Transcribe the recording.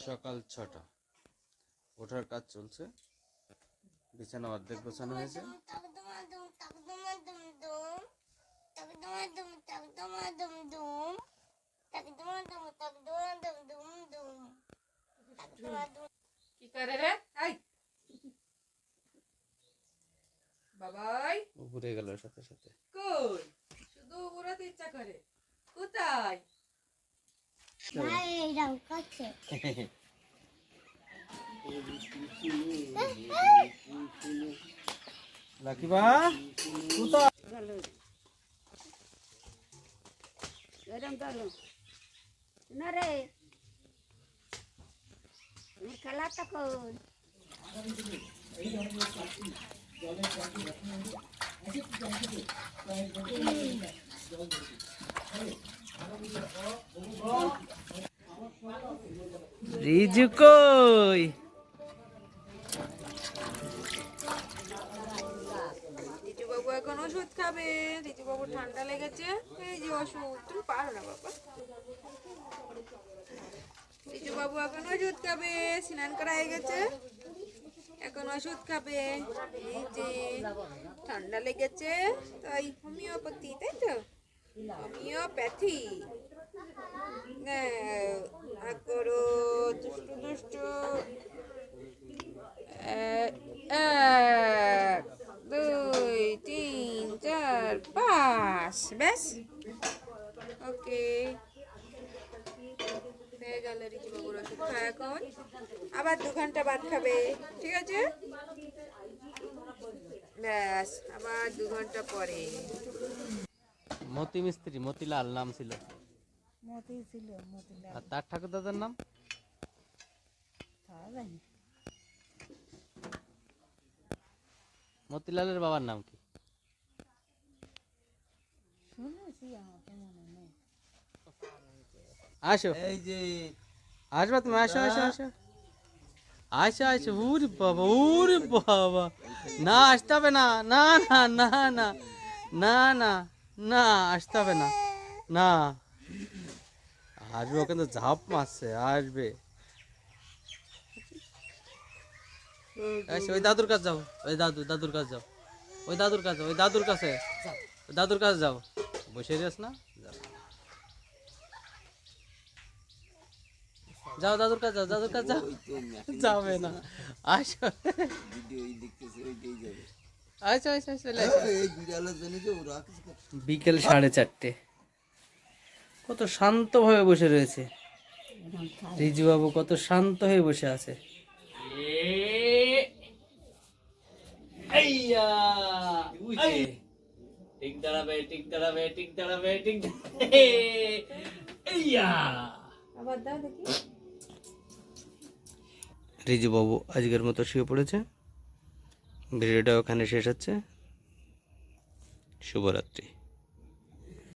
সকাল ছটা। ওঠার কাজ চলছে। বিছানা অর্ধেক গোছানো হয়েছে। কি করে রে? আই বাবাই! উপরে গেল সাথে সাথে। কই? শুধু উড়াতে ইচ্ছা করে। কোথায়? লাকিবা কোথা এরম ধরো। না রে। খেলা তখন। জলের রিজু কই? বাবু এখন ওষুধ খাবে। রিজু বাবু ঠান্ডা লেগেছে। এই যে ওষুধ তুমি না বাবা। রিজু বাবু এখন ওষুধ খাবে স্নান করা হয়ে গেছে। এখন ওষুধ খাবে। এই যে ঠান্ডা লেগেছে তাই হোমিওপ্যাথি তাই তো? হোমিওপ্যাথি। হ্যাঁ, করো। দুষ্টু দুষ্টু এক দুই তিন চার পাঁচ ব্যাস। ওকে। হয়ে গেল রিচি বাবুর ওষুধ এখন আবার দু ঘণ্টা বাদ খাবে ঠিক আছে? ব্যাস আবার দু ঘণ্টা পরে। মতি মিস্ত্রি মতিলাল নাম ছিল। মতি ছিল মতিলাল। আর তার ঠাকুর দাদার নাম? মতিলালের বাবার নাম কি? আসো। এই যে আসবা তুমি আসো আসো আসো। আসো আসো। উরে বাবা উরে বাবা। না আসতে হবে না। না না না না। না না না আসতে হবে না। না। আসবে ওখানে ঝাপ মারছে আসবে। আসো ওই দাদুর কাছে যাও। ওই দাদু দাদুর কাছে যাও। ওই দাদুর কাছে ওই দাদুর কাছে। দাদুর কাছে যাও। বসে যাস না? যাও। দাদুর কাছে যাও দাদুর কাছে যাও। যাবে না। আসো। বিকেল সাড়ে চারটে। কত শান্তভাবে বসে রয়েছে। রিজু বাবু কত শান্ত হয়ে বসে আছে। ঠিক দাঁড়াবে ঠিক দাঁড়াবে ঠিক দাঁড়াবে ঠিক আবার দাও দেখি রিজু বাবু আজকের মতো শুয়ে পড়েছে? ভিডিওটা ওখানে শেষ হচ্ছে। শুভরাত্রি।